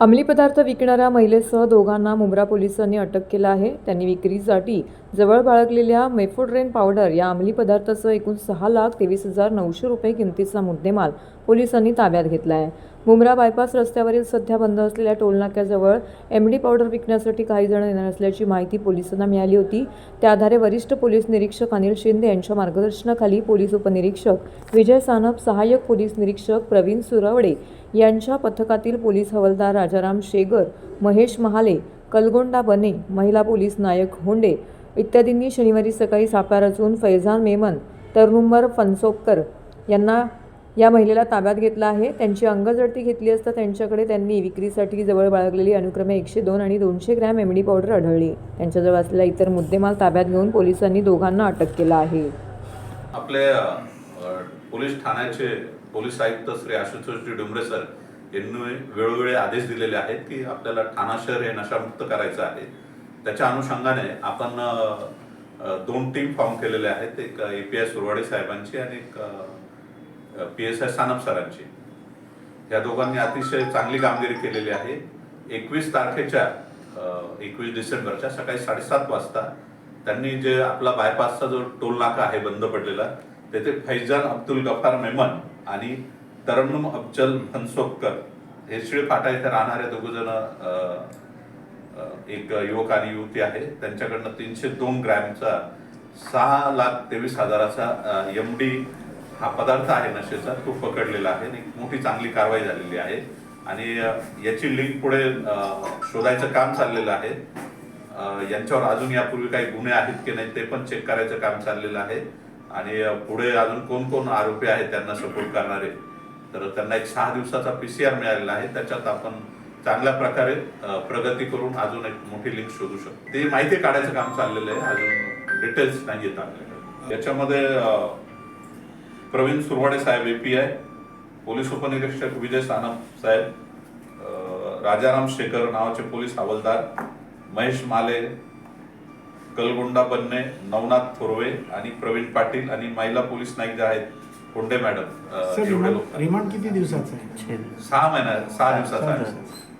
अंमली पदार्थ विकणाऱ्या महिलेसह दोघांना मुंब्रा पोलिसांनी अटक केलं आहे. त्यांनी विक्रीसाठी जवळ बाळगलेल्या मेफोड्रेन पावडर या अंमली पदार्थासह एकूण सहा लाख तेवीस हजार नऊशे रुपये किमतीचा मुद्देमाल पोलिसांनी ताब्यात घेतला आहे. मुंब्रा बायपास रस्त्यावरील सध्या बंद असलेल्या टोलनाक्याजवळ एम डी पावडर विकण्यासाठी काही जण येणार असल्याची माहिती पोलिसांना मिळाली होती. त्या आधारे वरिष्ठ पोलीस निरीक्षक अनिल शिंदे यांच्या मार्गदर्शनाखाली पोलीस उपनिरीक्षक विजय सानप सहाय्यक पोलीस निरीक्षक प्रवीण सुरवडे यांच्या पथकातील पोलीस हवालदार राजाराम शेगर महेश महाले कलगोंडा बने महिला पोलीस नायक होंडे इत्यादींनी शनिवारी सकाळी सापळा रचून फैजान मेमन तरुणुंबर फनसोपकर यांना या महिलेला ताब्यात घेतला आहे. त्यांची अंगजडती घेतली असता त्यांच्याकडे त्यांनी विक्रीसाठी जवळ बाळगलेली अनुक्रमे एकशे दोन आणि दोनशे ग्रॅम एमडी पावडर आढळली. त्यांच्याजवळ असलेला इतर मुद्देमाल ताब्यात घेऊन पोलिसांनी दोघांना अटक केला आहे. आपले पोलीस ठाण्याचे पोलीस आयुक्त श्री आशुतोषजी डुमरे सर यांनी वेळोवेळी आदेश दिलेले आहेत की आपल्याला ठाणा शहर हे नशामुक्त करायचं आहे. त्याच्या अनुषंगाने आपण दोन टीम फॉर्म केलेले आहेत. एक ए पी आय सुरवाडे साहेबांची आणि एक पी एस आय सानप सरांची. या दोघांनी अतिशय चांगली कामगिरी केलेली आहे. एकवीस तारखेच्या एकवीस डिसेंबरच्या सकाळी साडेसात वाजता त्यांनी जे आपला बायपासचा जो टोल नाका आहे बंद पडलेला तेथे फैजान अब्दुल गफार मेमन आणि तरन्नुम अफजल हनसोपकर हे शिळ फाटा इथे राहणारे दोघजण एक युवक आणि युवती आहे. त्यांच्याकडनं तीनशे दोन ग्रॅमचा सहा लाख तेवीस हजाराचा एम डी हा पदार्थ आहे नशेचा तो पकडलेला आहे आणि एक मोठी चांगली कारवाई झालेली आहे. आणि याची लिंक पुढे शोधायचं काम चाललेलं आहे. यांच्यावर अजून यापूर्वी काही गुन्हे आहेत की नाही ते पण चेक करायचं काम चाललेलं आहे. आणि पुढे अजून कोण कोण आरोपी आहेत त्यांना सपोर्ट करणारे. तर त्यांना एक सहा दिवसाचा पीसीआर मिळालेला आहे. त्याच्यात आपण चांगल्या प्रकारे प्रगती करून अजून एक मोठी लिंक शोधू शकतो. ते माहिती काढायचं काम चाललेलं आहे. अजून डिटेल्स नाही येत आपल्याकडे. याच्यामध्ये प्रवीण सुरवाडे साहेब एपीआय पोलीस उपनिरीक्षक विजय सानप साहेब राजाराम शेखर नावाचे पोलीस हवालदार महेश माले कलगोंडा बन्ने नवनाथ थोरवे आणि प्रवीण पाटील आणि महिला पोलीस नाईक जे आहेत कोंडे मॅडम रिमांड किती दिवसाचं आहे? सहा महिना सहा दिवसाचा सहा आहे दिवसाचं.